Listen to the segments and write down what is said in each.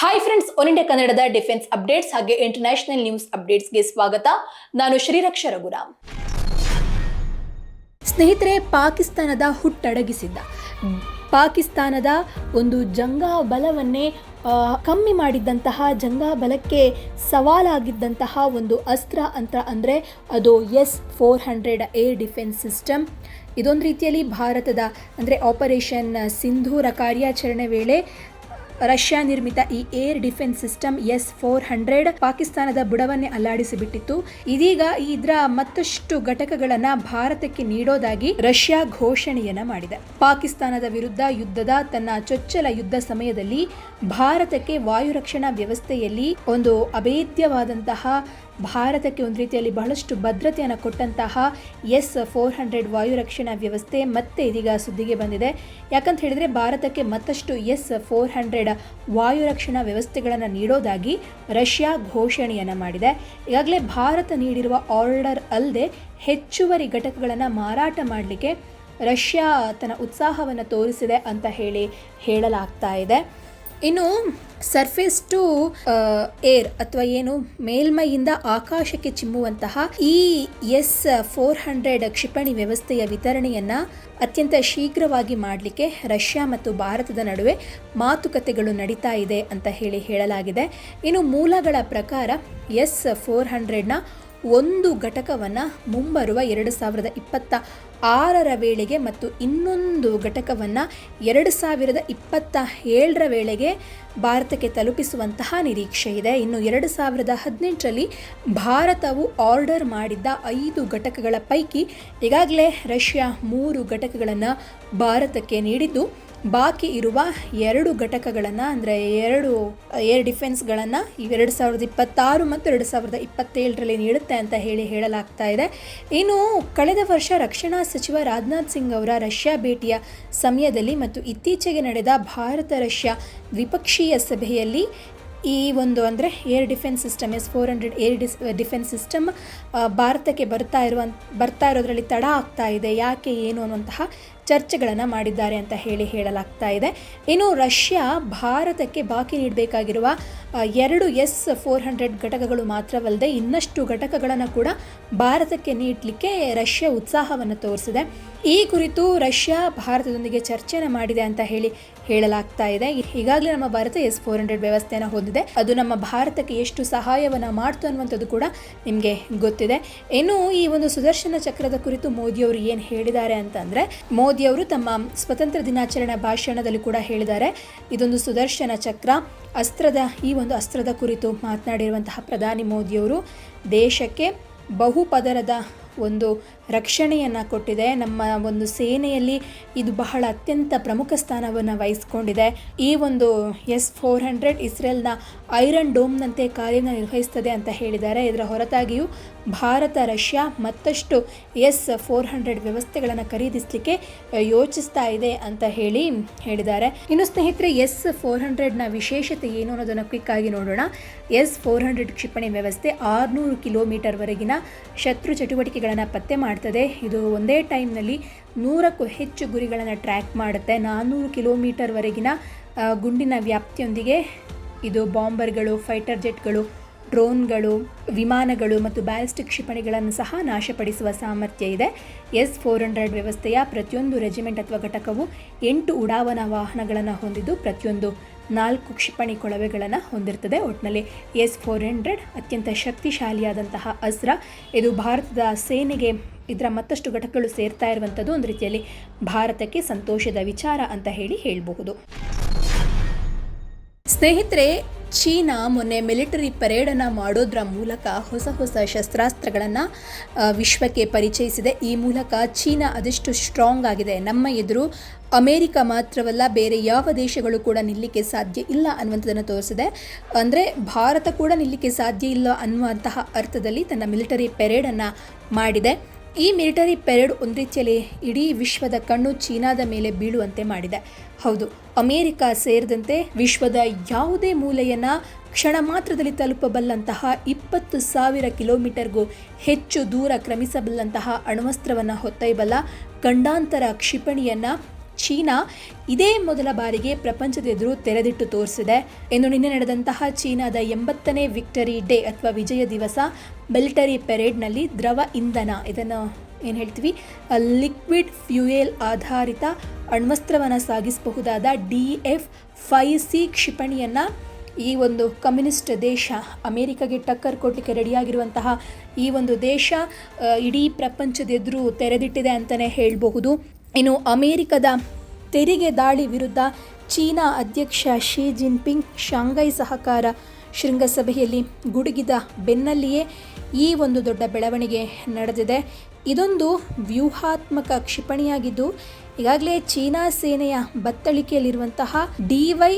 Hi friends one India ಕನ್ನಡದ defence updates ಹಾಗೆ international news ಅಪ್ಡೇಟ್ಸ್ಗೆ ಸ್ವಾಗತ. ನಾನು ಶ್ರೀರಕ್ಷ ರಘುರಾಮ್. ಸ್ನೇಹಿತರೆ, ಪಾಕಿಸ್ತಾನದ ಹುಟ್ಟಡಗಿಸಿದ್ದ ಪಾಕಿಸ್ತಾನದ ಒಂದು ಜಂಗಾ ಬಲವನ್ನೇ ಕಮ್ಮಿ ಮಾಡಿದ್ದಂತಹ ಜಂಗಾ ಬಲಕ್ಕೆ ಸವಾಲಾಗಿದ್ದಂತಹ ಒಂದು ಅಸ್ತ್ರ ಅಂತ ಅಂದರೆ ಅದು S four hundred air defence system. ಇದೊಂದು ರೀತಿಯಲ್ಲಿ ಭಾರತದ ಅಂದರೆ ಆಪರೇಷನ್ ಸಿಂಧೂರ ಕಾರ್ಯಾಚರಣೆ ವೇಳೆ ರಷ್ಯಾ ನಿರ್ಮಿತ ಈ air defence system S four hundred ಪಾಕಿಸ್ತಾನದ ಬುಡವನ್ನೇ ಅಲ್ಲಾಡಿಸಿಬಿಟ್ಟಿತ್ತು. ಇದೀಗ ಇದರ ಮತ್ತಷ್ಟು ಘಟಕಗಳನ್ನ ಭಾರತಕ್ಕೆ ನೀಡೋದಾಗಿ ರಷ್ಯಾ ಘೋಷಣೆಯನ್ನ ಮಾಡಿದೆ. ಪಾಕಿಸ್ತಾನದ ವಿರುದ್ಧ ಯುದ್ಧದ ತನ್ನ ಚೊಚ್ಚಲ ಯುದ್ಧ ಸಮಯದಲ್ಲಿ ಭಾರತಕ್ಕೆ ವಾಯು ರಕ್ಷಣಾ ವ್ಯವಸ್ಥೆಯಲ್ಲಿ ಒಂದು ಅಭೇದ್ಯವಾದಂತಹ ಭಾರತಕ್ಕೆ ಒಂದು ರೀತಿಯಲ್ಲಿ ಬಹಳಷ್ಟು ಭದ್ರತೆಯನ್ನು ಕೊಟ್ಟಂತಹ ಎಸ್ ಫೋರ್ ಹಂಡ್ರೆಡ್ ವಾಯು ರಕ್ಷಣಾ ವ್ಯವಸ್ಥೆ ಮತ್ತೆ ಇದೀಗ ಸುದ್ದಿಗೆ ಬಂದಿದೆ. ಯಾಕಂತ ಹೇಳಿದರೆ ಭಾರತಕ್ಕೆ ಮತ್ತಷ್ಟು ಎಸ್ ಫೋರ್ ಹಂಡ್ರೆಡ್ ವಾಯು ರಕ್ಷಣಾ ವ್ಯವಸ್ಥೆಗಳನ್ನು ನೀಡೋದಾಗಿ ರಷ್ಯಾ ಘೋಷಣೆಯನ್ನು ಮಾಡಿದೆ. ಈಗಾಗಲೇ ಭಾರತ ನೀಡಿರುವ ಆರ್ಡರ್ ಅಲ್ಲದೆ ಹೆಚ್ಚುವರಿ ಘಟಕಗಳನ್ನು ಮಾರಾಟ ಮಾಡಲಿಕ್ಕೆ ರಷ್ಯಾ ತನ್ನ ಉತ್ಸಾಹವನ್ನು ತೋರಿಸಿದೆ ಅಂತ ಹೇಳಿ ಹೇಳಲಾಗ್ತಾ ಇದೆ. ಇನ್ನು ಸರ್ಫೇಸ್ ಟು ಏರ್ ಅಥವಾ ಏನು ಮೇಲ್ಮೈಯಿಂದ ಆಕಾಶಕ್ಕೆ ಚಿಮ್ಮುವಂತಹ ಈ ಎಸ್ ಫೋರ್ ಹಂಡ್ರೆಡ್ ಕ್ಷಿಪಣಿ ವ್ಯವಸ್ಥೆಯ ವಿತರಣೆಯನ್ನ ಅತ್ಯಂತ ಶೀಘ್ರವಾಗಿ ಮಾಡಲಿಕ್ಕೆ ರಷ್ಯಾ ಮತ್ತು ಭಾರತದ ನಡುವೆ ಮಾತುಕತೆಗಳು ನಡೀತಾ ಇದೆ ಅಂತ ಹೇಳಿ ಹೇಳಲಾಗಿದೆ. ಇನ್ನು ಮೂಲಗಳ ಪ್ರಕಾರ ಎಸ್ ಫೋರ್ ಹಂಡ್ರೆಡ್ನ ಒಂದು ಘಟಕವನ್ನು ಮುಂಬರುವ ಎರಡು ಸಾವಿರದ ಇಪ್ಪತ್ತ ಆರರ ವೇಳೆಗೆ ಮತ್ತು ಇನ್ನೊಂದು ಘಟಕವನ್ನು ಎರಡು ಸಾವಿರದ ಇಪ್ಪತ್ತ ಏಳರ ವೇಳೆಗೆ ಭಾರತಕ್ಕೆ ತಲುಪಿಸುವಂತಹ ನಿರೀಕ್ಷೆ ಇದೆ. ಇನ್ನು ಎರಡು ಸಾವಿರದ ಹದಿನೆಂಟರಲ್ಲಿ ಭಾರತವು ಆರ್ಡರ್ ಮಾಡಿದ್ದ ಐದು ಘಟಕಗಳ ಪೈಕಿ ಈಗಾಗಲೇ ರಷ್ಯಾ ಮೂರು ಘಟಕಗಳನ್ನು ಭಾರತಕ್ಕೆ ನೀಡಿದ್ದು ಬಾಕಿ ಇರುವ ಎರಡು ಘಟಕಗಳನ್ನು, ಅಂದರೆ ಎರಡು, ಏರ್ ಡಿಫೆನ್ಸ್ಗಳನ್ನು ಎರಡು ಸಾವಿರದ ಇಪ್ಪತ್ತಾರು ಮತ್ತು ಎರಡು ಸಾವಿರದ ಇಪ್ಪತ್ತೇಳರಲ್ಲಿ ನೀಡುತ್ತೆ ಅಂತ ಹೇಳಿ ಹೇಳಲಾಗ್ತಾ ಇದೆ. ಇನ್ನು ಕಳೆದ ವರ್ಷ ರಕ್ಷಣಾ ಸಚಿವ ರಾಜನಾಥ್ ಸಿಂಗ್ ಅವರ ರಷ್ಯಾ ಭೇಟಿಯ ಸಮಯದಲ್ಲಿ ಮತ್ತು ಇತ್ತೀಚೆಗೆ ನಡೆದ ಭಾರತ ರಷ್ಯಾ ದ್ವಿಪಕ್ಷೀಯ ಸಭೆಯಲ್ಲಿ ಈ ಒಂದು, ಅಂದರೆ air defence system, S four hundred air dis, defence system ಭಾರತಕ್ಕೆ ಬರ್ತಾ ಇರುವ, ಬರ್ತಾ ಇರೋದರಲ್ಲಿ ತಡ ಆಗ್ತಾ ಇದೆ. ಯಾಕೆ ಏನು ಅನ್ನುವಂತಹ ಚರ್ಚೆಗಳನ್ನು ಮಾಡಿದ್ದಾರೆ ಅಂತ ಹೇಳಿ ಹೇಳಲಾಗ್ತಾ ಇದೆ. ಇನ್ನು ರಷ್ಯಾ ಭಾರತಕ್ಕೆ ಬಾಕಿ ನೀಡಬೇಕಾಗಿರುವ ಎರಡು ಎಸ್ ಫೋರ್ ಹಂಡ್ರೆಡ್ ಘಟಕಗಳು ಮಾತ್ರವಲ್ಲದೆ ಇನ್ನಷ್ಟು ಘಟಕಗಳನ್ನು ಕೂಡ ಭಾರತಕ್ಕೆ ನೀಡಲಿಕ್ಕೆ ರಷ್ಯಾ ಉತ್ಸಾಹವನ್ನು ತೋರಿಸಿದೆ. ಈ ಕುರಿತು ರಷ್ಯಾ ಭಾರತದೊಂದಿಗೆ ಚರ್ಚೆನ ಮಾಡಿದೆ ಅಂತ ಹೇಳಿ ಹೇಳಲಾಗ್ತಾ ಇದೆ. ಈಗಾಗಲೇ ನಮ್ಮ ಭಾರತ ಎಸ್ ಫೋರ್ ಹಂಡ್ರೆಡ್ ವ್ಯವಸ್ಥೆಯನ್ನು ಹೊಂದಿದೆ. ಅದು ನಮ್ಮ ಭಾರತಕ್ಕೆ ಎಷ್ಟು ಸಹಾಯವನ್ನು ಮಾಡ್ತು ಅನ್ನುವಂಥದ್ದು ಕೂಡ ನಿಮಗೆ ಗೊತ್ತಿದೆ. ಇನ್ನು ಈ ಒಂದು ಸುದರ್ಶನ ಚಕ್ರದ ಕುರಿತು ಮೋದಿಯವರು ಏನು ಹೇಳಿದ್ದಾರೆ ಅಂತಂದರೆ ಮೋದಿಯವರು ತಮ್ಮ ಸ್ವತಂತ್ರ ದಿನಾಚರಣೆ ಭಾಷಣದಲ್ಲಿ ಕೂಡ ಹೇಳಿದ್ದಾರೆ. ಇದೊಂದು ಸುದರ್ಶನ ಚಕ್ರ. ಅಸ್ತ್ರದ, ಈ ಒಂದು ಅಸ್ತ್ರದ ಕುರಿತು ಮಾತನಾಡಿರುವಂತಹ ಪ್ರಧಾನಿ ಮೋದಿಯವರು ದೇಶಕ್ಕೆ ಬಹುಪದರದ ಒಂದು ರಕ್ಷಣೆಯನ್ನು ಕೊಟ್ಟಿದೆ. ನಮ್ಮ ಒಂದು ಸೇನೆಯಲ್ಲಿ ಇದು ಬಹಳ ಅತ್ಯಂತ ಪ್ರಮುಖ ಸ್ಥಾನವನ್ನು ವಹಿಸ್ಕೊಂಡಿದೆ. ಈ ಒಂದು ಎಸ್ ಫೋರ್ ಹಂಡ್ರೆಡ್ ಇಸ್ರೇಲ್ನ ಐರನ್ ಡೋಮ್ನಂತೆ ಕಾರ್ಯನಿರ್ವಹಿಸ್ತದೆ ಅಂತ ಹೇಳಿದ್ದಾರೆ. ಇದರ ಹೊರತಾಗಿಯೂ ಭಾರತ, ರಷ್ಯಾ ಮತ್ತಷ್ಟು ಎಸ್ ಫೋರ್ ಹಂಡ್ರೆಡ್ ವ್ಯವಸ್ಥೆಗಳನ್ನು ಖರೀದಿಸಲಿಕ್ಕೆ ಯೋಚಿಸ್ತಾ ಇದೆ ಅಂತ ಹೇಳಿ ಹೇಳಿದ್ದಾರೆ. ಇನ್ನು ಸ್ನೇಹಿತರೆ, ಎಸ್ ಫೋರ್ ಹಂಡ್ರೆಡ್ನ ವಿಶೇಷತೆ ಏನು ಅನ್ನೋದನ್ನು ಕ್ವಿಕ್ ಆಗಿ ನೋಡೋಣ. ಎಸ್ ಫೋರ್ ಹಂಡ್ರೆಡ್ ಕ್ಷಿಪಣಿ ವ್ಯವಸ್ಥೆ ಆರುನೂರು ಕಿಲೋಮೀಟರ್ವರೆಗಿನ ಶತ್ರು ಚಟುವಟಿಕೆಗಳನ್ನು ಪತ್ತೆ ಮಾಡ್ತದೆ. ಇದು ಒಂದೇ ಟೈಮ್ನಲ್ಲಿ ನೂರಕ್ಕೂ ಹೆಚ್ಚು ಗುರಿಗಳನ್ನು ಟ್ರ್ಯಾಕ್ ಮಾಡುತ್ತೆ. ನಾನ್ನೂರು ಕಿಲೋಮೀಟರ್ವರೆಗಿನ ಗುಂಡಿನ ವ್ಯಾಪ್ತಿಯೊಂದಿಗೆ ಇದು ಬಾಂಬರ್ಗಳು, ಫೈಟರ್ ಜೆಟ್ಗಳು ಡ್ರೋನ್ಗಳು, ವಿಮಾನಗಳು ಮತ್ತು ಬ್ಯಾಲಿಸ್ಟಿಕ್ ಕ್ಷಿಪಣಿಗಳನ್ನು ಸಹ ನಾಶಪಡಿಸುವ ಸಾಮರ್ಥ್ಯ ಇದೆ. ಎಸ್ ಫೋರ್ ಹಂಡ್ರೆಡ್ ವ್ಯವಸ್ಥೆಯ ಪ್ರತಿಯೊಂದು ರೆಜಿಮೆಂಟ್ ಅಥವಾ ಘಟಕವು ಎಂಟು ಉಡಾವಣಾ ವಾಹನಗಳನ್ನು ಹೊಂದಿದ್ದು, ಪ್ರತಿಯೊಂದು ನಾಲ್ಕು ಕ್ಷಿಪಣಿ ಕೊಳವೆಗಳನ್ನು ಹೊಂದಿರ್ತದೆ ಒಟ್ಟಿನಲ್ಲಿ ಎಸ್ ಫೋರ್ ಹಂಡ್ರೆಡ್ ಅತ್ಯಂತ ಶಕ್ತಿಶಾಲಿಯಾದಂತಹ ಅಸ್ತ್ರ. ಇದು ಭಾರತದ ಸೇನೆಗೆ ಇದರ ಮತ್ತಷ್ಟು ಘಟಕಗಳು ಸೇರ್ತಾ ಇರುವಂಥದ್ದು ಒಂದು ರೀತಿಯಲ್ಲಿ ಭಾರತಕ್ಕೆ ಸಂತೋಷದ ವಿಚಾರ ಅಂತ ಹೇಳಿ ಹೇಳಬಹುದು. ಸ್ನೇಹಿತರೆ ಚೀನಾ ಮೊನ್ನೆ ಮಿಲಿಟರಿ ಪರೇಡನ್ನು ಮಾಡೋದ್ರ ಮೂಲಕ ಹೊಸ ಹೊಸ ಶಸ್ತ್ರಾಸ್ತ್ರಗಳನ್ನು ವಿಶ್ವಕ್ಕೆ ಪರಿಚಯಿಸಿದೆ. ಈ ಮೂಲಕ ಚೀನಾ ಅದೆಷ್ಟು ಸ್ಟ್ರಾಂಗ್ ಆಗಿದೆ. ನಮ್ಮ ಎದುರು ಅಮೇರಿಕ ಮಾತ್ರವಲ್ಲ, ಬೇರೆ ಯಾವ ದೇಶಗಳು ಕೂಡ ನಿಲ್ಲಕ್ಕೆ ಸಾಧ್ಯ ಇಲ್ಲ ಅನ್ನುವಂಥದ್ದನ್ನು ತೋರಿಸಿದೆ. ಅಂದರೆ ಭಾರತ ಕೂಡ ನಿಲ್ಲಕ್ಕೆ ಸಾಧ್ಯ ಇಲ್ಲ ಅನ್ನುವಂತಹ ಅರ್ಥದಲ್ಲಿ ತನ್ನ ಮಿಲಿಟರಿ ಪೆರೇಡನ್ನು ಮಾಡಿದೆ. ಈ ಮಿಲಿಟರಿ ಪೆರೇಡ್ ಒಂದು ರೀತಿಯಲ್ಲಿ ಇಡೀ ವಿಶ್ವದ ಕಣ್ಣು ಚೀನಾದ ಮೇಲೆ ಬೀಳುವಂತೆ ಮಾಡಿದೆ. ಹೌದು, ಅಮೇರಿಕ ಸೇರಿದಂತೆ ವಿಶ್ವದ ಯಾವುದೇ ಮೂಲೆಯನ್ನು ಕ್ಷಣ ಮಾತ್ರದಲ್ಲಿ ತಲುಪಬಲ್ಲಂತಹ ಇಪ್ಪತ್ತು ಸಾವಿರ ಕಿಲೋಮೀಟರ್ಗೂ ಹೆಚ್ಚು ದೂರ ಕ್ರಮಿಸಬಲ್ಲಂತಹ ಅಣ್ವಸ್ತ್ರವನ್ನು ಹೊತ್ತೊಯ್ಯಬಲ್ಲ ಗಂಡಾಂತರ ಕ್ಷಿಪಣಿಯನ್ನು ಚೀನಾ ಇದೇ ಮೊದಲ ಬಾರಿಗೆ ಪ್ರಪಂಚದ ಎದುರು ತೆರೆದಿಟ್ಟು ತೋರಿಸಿದೆ. ಎಂದು ನಿನ್ನೆ ನಡೆದಂತಹ ಚೀನಾದ ಎಂಬತ್ತನೇ ವಿಕ್ಟರಿ ಡೇ ಅಥವಾ ವಿಜಯ ದಿವಸ ಮಿಲಿಟರಿ ಪೆರೇಡ್ನಲ್ಲಿ ದ್ರವ ಇಂಧನ, ಇದನ್ನು ಏನು ಹೇಳ್ತೀವಿ? ಲಿಕ್ವಿಡ್ ಫ್ಯೂಯೆಲ್ ಆಧಾರಿತ ಅಣ್ವಸ್ತ್ರವನ್ನು ಸಾಗಿಸಬಹುದಾದ ಡಿ ಎಫ್ ಫೈ ಸಿ ಕ್ಷಿಪಣಿಯನ್ನು ಈ ಒಂದು ಕಮ್ಯುನಿಸ್ಟ್ ದೇಶ, ಅಮೇರಿಕಾಗೆ ಟಕ್ಕರ್ ಕೊಡಲಿಕ್ಕೆ ರೆಡಿಯಾಗಿರುವಂತಹ ಈ ಒಂದು ದೇಶ ಇಡೀ ಪ್ರಪಂಚದೆದುರು ತೆರೆದಿಟ್ಟಿದೆ ಅಂತಲೇ ಹೇಳಬಹುದು. ಇನ್ನು ಅಮೇರಿಕದ ತೆರಿಗೆ ದಾಳಿ ವಿರುದ್ಧ ಚೀನಾ ಅಧ್ಯಕ್ಷ ಶಿ ಜಿನ್ಪಿಂಗ್ ಶಾಂಘೈ ಸಹಕಾರ ಶೃಂಗಸಭೆಯಲ್ಲಿ ಗುಡುಗಿದ ಬೆನ್ನಲ್ಲಿಯೇ ಈ ಒಂದು ದೊಡ್ಡ ಬೆಳವಣಿಗೆ ನಡೆದಿದೆ. ಇದೊಂದು ವ್ಯೂಹಾತ್ಮಕ ಕ್ಷಿಪಣಿಯಾಗಿದ್ದು, ಈಗಾಗಲೇ ಚೀನಾ ಸೇನೆಯ ಬತ್ತಳಿಕೆಯಲ್ಲಿರುವಂತಹ ಡಿವೈ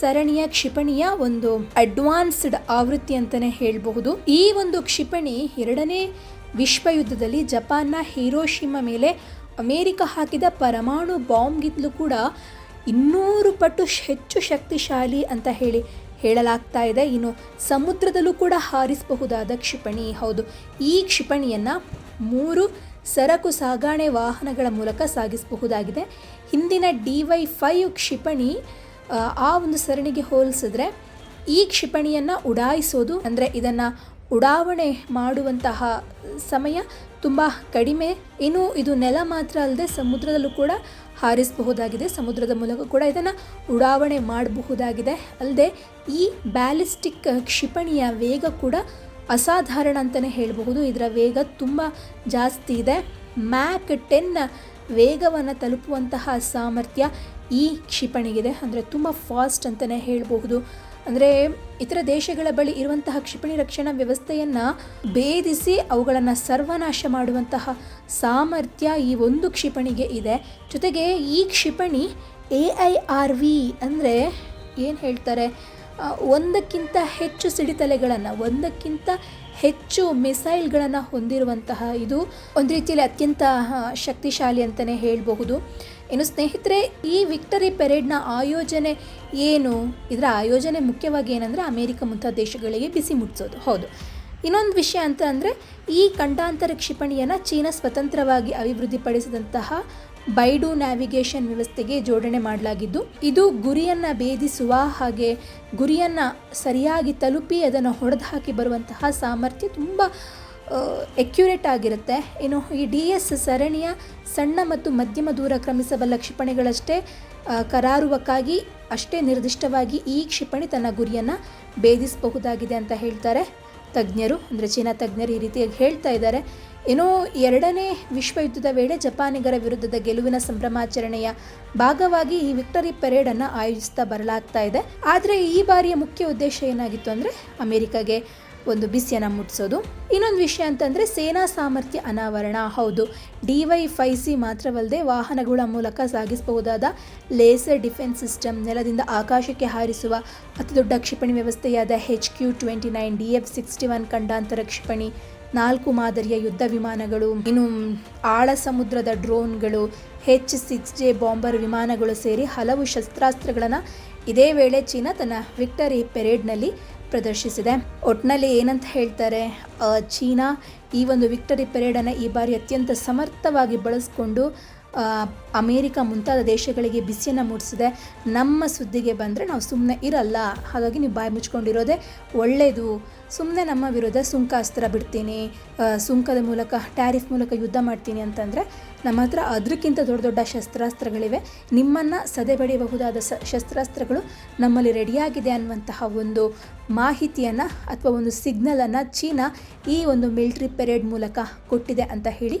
ಸರಣಿಯ ಕ್ಷಿಪಣಿಯ ಒಂದು ಅಡ್ವಾನ್ಸ್ಡ್ ಆವೃತ್ತಿ ಅಂತಲೇ ಹೇಳಬಹುದು. ಈ ಒಂದು ಕ್ಷಿಪಣಿ ಎರಡನೇ ವಿಶ್ವಯುದ್ಧದಲ್ಲಿ ಜಪಾನ್ನ ಹಿರೋಶಿಮಾ ಮೇಲೆ ಅಮೆರಿಕ ಹಾಕಿದ ಪರಮಾಣು ಬಾಂಬ್ಗಿಂತಲೂ ಕೂಡ ಇನ್ನೂರು ಪಟ್ಟು ಹೆಚ್ಚು ಶಕ್ತಿಶಾಲಿ ಅಂತ ಹೇಳಿ ಹೇಳಲಾಗ್ತಾ ಇದೆ. ಇನ್ನು ಸಮುದ್ರದಲ್ಲೂ ಕೂಡ ಹಾರಿಸಬಹುದಾದ ಕ್ಷಿಪಣಿ ಹೌದು. ಈ ಕ್ಷಿಪಣಿಯನ್ನು ಮೂರು ಸರಕು ಸಾಗಾಣೆ ವಾಹನಗಳ ಮೂಲಕ ಸಾಗಿಸಬಹುದಾಗಿದೆ. ಹಿಂದಿನ ಡಿ ವೈ ಫೈವ್ ಕ್ಷಿಪಣಿ ಆ, ಒಂದು ಸರಣಿಗೆ ಹೋಲಿಸಿದ್ರೆ ಈ ಕ್ಷಿಪಣಿಯನ್ನು ಉಡಾಯಿಸೋದು ಅಂದರೆ ಇದನ್ನು ಉಡಾವಣೆ ಮಾಡುವಂತಹ ಸಮಯ ತುಂಬ ಕಡಿಮೆ. ಇನ್ನು ಇದು ನೆಲ ಮಾತ್ರ ಅಲ್ಲದೆ ಸಮುದ್ರದಲ್ಲೂ ಕೂಡ ಹಾರಿಸಬಹುದಾಗಿದೆ. ಸಮುದ್ರದ ಮೂಲಕ ಕೂಡ ಇದನ್ನು ಉಡಾವಣೆ ಮಾಡಬಹುದಾಗಿದೆ. ಅಲ್ಲದೆ ಈ ಬ್ಯಾಲಿಸ್ಟಿಕ್ ಕ್ಷಿಪಣಿಯ ವೇಗ ಕೂಡ ಅಸಾಧಾರಣ ಅಂತಲೇ ಹೇಳಬಹುದು. ಇದರ ವೇಗ ತುಂಬ ಜಾಸ್ತಿ ಇದೆ. ಮ್ಯಾಕ್ ಟೆನ್ ವೇಗವನ್ನು ತಲುಪುವಂತಹ ಸಾಮರ್ಥ್ಯ ಈ ಕ್ಷಿಪಣಿಗಿದೆ. ಅಂದರೆ ತುಂಬ ಫಾಸ್ಟ್ ಅಂತಲೇ ಹೇಳಬಹುದು. ಅಂದರೆ ಇತರ ದೇಶಗಳ ಬಳಿ ಇರುವಂತಹ ಕ್ಷಿಪಣಿ ರಕ್ಷಣಾ ವ್ಯವಸ್ಥೆಯನ್ನು ಭೇದಿಸಿ ಅವುಗಳನ್ನು ಸರ್ವನಾಶ ಮಾಡುವಂತಹ ಸಾಮರ್ಥ್ಯ ಈ ಒಂದು ಕ್ಷಿಪಣಿಗೆ ಇದೆ. ಜೊತೆಗೆ ಈ ಕ್ಷಿಪಣಿ ಎ ಐ ಆರ್ ವಿ ಅಂದರೆ ಏನು ಹೇಳ್ತಾರೆ? ಒಂದಕ್ಕಿಂತ ಹೆಚ್ಚು ಸಿಡಿತಲೆಗಳನ್ನು, ಒಂದಕ್ಕಿಂತ ಹೆಚ್ಚು ಮಿಸೈಲ್ಗಳನ್ನು ಹೊಂದಿರುವಂತಹ ಇದು ಒಂದು ರೀತಿಯಲ್ಲಿ ಅತ್ಯಂತ ಶಕ್ತಿಶಾಲಿ ಅಂತಲೇ ಹೇಳಬಹುದು. ಇನ್ನು ಸ್ನೇಹಿತರೆ, ಈ ವಿಕ್ಟರಿ ಪೆರೇಡ್ನ ಆಯೋಜನೆ ಏನು? ಇದರ ಆಯೋಜನೆ ಮುಖ್ಯವಾಗಿ ಏನಂದರೆ ಅಮೇರಿಕ ಮುಂತಾದ ದೇಶಗಳಿಗೆ ಬಿಸಿ ಮುಟ್ಟಿಸೋದು ಹೌದು. ಇನ್ನೊಂದು ವಿಷಯ ಅಂತ ಅಂದರೆ, ಈ ಖಂಡಾಂತರ ಕ್ಷಿಪಣಿಯನ್ನು ಚೀನಾ ಸ್ವತಂತ್ರವಾಗಿ ಅಭಿವೃದ್ಧಿಪಡಿಸಿದಂತಹ ಬೈಡು ನ್ಯಾವಿಗೇಷನ್ ವ್ಯವಸ್ಥೆಗೆ ಜೋಡಣೆ ಮಾಡಲಾಗಿದ್ದು, ಇದು ಗುರಿಯನ್ನು ಭೇದಿಸುವ ಹಾಗೆ ಗುರಿಯನ್ನು ಸರಿಯಾಗಿ ತಲುಪಿ ಅದನ್ನು ಹೊಡೆದು ಹಾಕಿ ಬರುವಂತಹ ಸಾಮರ್ಥ್ಯ ತುಂಬ ಎಕ್ಯುರೇಟ್ ಆಗಿರುತ್ತೆ. ಏನು ಈ ಡಿ ಎಸ್ ಸರಣಿಯ ಸಣ್ಣ ಮತ್ತು ಮಧ್ಯಮ ದೂರ ಕ್ರಮಿಸಬಲ್ಲ ಕ್ಷಿಪಣಿಗಳಷ್ಟೇ ಕರಾರುವಕ್ಕಾಗಿ ಅಷ್ಟೇ ನಿರ್ದಿಷ್ಟವಾಗಿ ಈ ಕ್ಷಿಪಣಿ ತನ್ನ ಗುರಿಯನ್ನು ಭೇದಿಸಬಹುದಾಗಿದೆ ಅಂತ ಹೇಳ್ತಾರೆ ತಜ್ಞರು. ಅಂದರೆ ಚೀನಾ ತಜ್ಞರು ಈ ರೀತಿಯಾಗಿ ಹೇಳ್ತಾ ಇದ್ದಾರೆ. ಏನೋ ಎರಡನೇ ವಿಶ್ವಯುದ್ಧದ ವೇಳೆ ಜಪಾನಿಗರ ವಿರುದ್ಧದ ಗೆಲುವಿನ ಸಂಭ್ರಮಾಚರಣೆಯ ಭಾಗವಾಗಿ ಈ ವಿಕ್ಟರಿ ಪೆರೇಡನ್ನು ಆಯೋಜಿಸ್ತಾ ಬರಲಾಗ್ತಾ ಇದೆ. ಆದರೆ ಈ ಬಾರಿಯ ಮುಖ್ಯ ಉದ್ದೇಶ ಏನಾಗಿತ್ತು ಅಂದರೆ ಅಮೆರಿಕಾಗೆ ಒಂದು ಬಿಸಿಯನ್ನು ಮುಟ್ಟಿಸೋದು ಇನ್ನೊಂದು ವಿಷಯ ಅಂತಂದರೆ ಸೇನಾ ಸಾಮರ್ಥ್ಯ ಅನಾವರಣ. ಹೌದು, ಡಿ ವೈ ಫೈ ಸಿ ಮಾತ್ರವಲ್ಲದೆ ವಾಹನಗಳ ಮೂಲಕ ಸಾಗಿಸಬಹುದಾದ ಲೇಸರ್ ಡಿಫೆನ್ಸ್ ಸಿಸ್ಟಮ್ ನೆಲದಿಂದ ಆಕಾಶಕ್ಕೆ ಹಾರಿಸುವ ಅತಿದೊಡ್ಡ ಕ್ಷಿಪಣಿ ವ್ಯವಸ್ಥೆಯಾದ H Q twenty nine D F sixty one ಖಂಡಾಂತರ ಕ್ಷಿಪಣಿ. ನಾಲ್ಕು ಮಾದರಿಯ ಯುದ್ಧ ವಿಮಾನಗಳು, ಇನ್ನು ಆಳ ಸಮುದ್ರದ ಡ್ರೋನ್ಗಳು ಹೆಚ್ ಸಿಕ್ಸ್ ಜೆ ಬಾಂಬರ್ ವಿಮಾನಗಳು ಸೇರಿ ಹಲವು ಶಸ್ತ್ರಾಸ್ತ್ರಗಳನ್ನು ಇದೇ ವೇಳೆ ಚೀನಾ ತನ್ನ ವಿಕ್ಟರಿ ಪೆರೇಡ್ನಲ್ಲಿ ಪ್ರದರ್ಶಿಸಿದೆ. ಒಟ್ಟಿನಲ್ಲಿ ಏನಂತ ಹೇಳ್ತಾರೆ ಚೀನಾ ಈ ಒಂದು ವಿಕ್ಟರಿ ಪೆರೇಡನ್ನು ಈ ಬಾರಿ ಅತ್ಯಂತ ಸಮರ್ಥವಾಗಿ ಬಳಸಿಕೊಂಡು ಅಮೇರಿಕ ಮುಂತಾದ ದೇಶಗಳಿಗೆ ಬಿಸಿಯನ್ನು ಮೂಡಿಸಿದೆ. ನಮ್ಮ ಸುದ್ದಿಗೆ ಬಂದರೆ ನಾವು ಸುಮ್ಮನೆ ಇರಲ್ಲ. ಹಾಗಾಗಿ ನೀವು ಬಾಯಿ ಮುಚ್ಕೊಂಡಿರೋದೇ ಒಳ್ಳೆಯದು ಸುಮ್ಮನೆ ನಮ್ಮ ವಿರುದ್ಧ ಸುಂಕಾಸ್ತ್ರ ಬಿಡ್ತೀನಿ. ಸುಂಕದ ಮೂಲಕ, ಟ್ಯಾರಿಫ್ ಮೂಲಕ ಯುದ್ಧ ಮಾಡ್ತೀನಿ ಅಂತಂದರೆ ನಮ್ಮ ಹತ್ರ ಅದಕ್ಕಿಂತ ದೊಡ್ಡ ದೊಡ್ಡ ಶಸ್ತ್ರಾಸ್ತ್ರಗಳಿವೆ. ನಿಮ್ಮನ್ನು ಸದೆಬಡಿಯಬಹುದಾದ ಸ, ಶಸ್ತ್ರಾಸ್ತ್ರಗಳು ನಮ್ಮಲ್ಲಿ ರೆಡಿಯಾಗಿದೆ ಅನ್ನುವಂತಹ ಒಂದು ಮಾಹಿತಿಯನ್ನು ಅಥವಾ ಒಂದು ಸಿಗ್ನಲನ್ನು ಚೀನಾ ಈ ಒಂದು ಮಿಲ್ಟ್ರಿ ಪೆರೇಡ್ ಮೂಲಕ ಕೊಟ್ಟಿದೆ ಅಂತ ಹೇಳಿ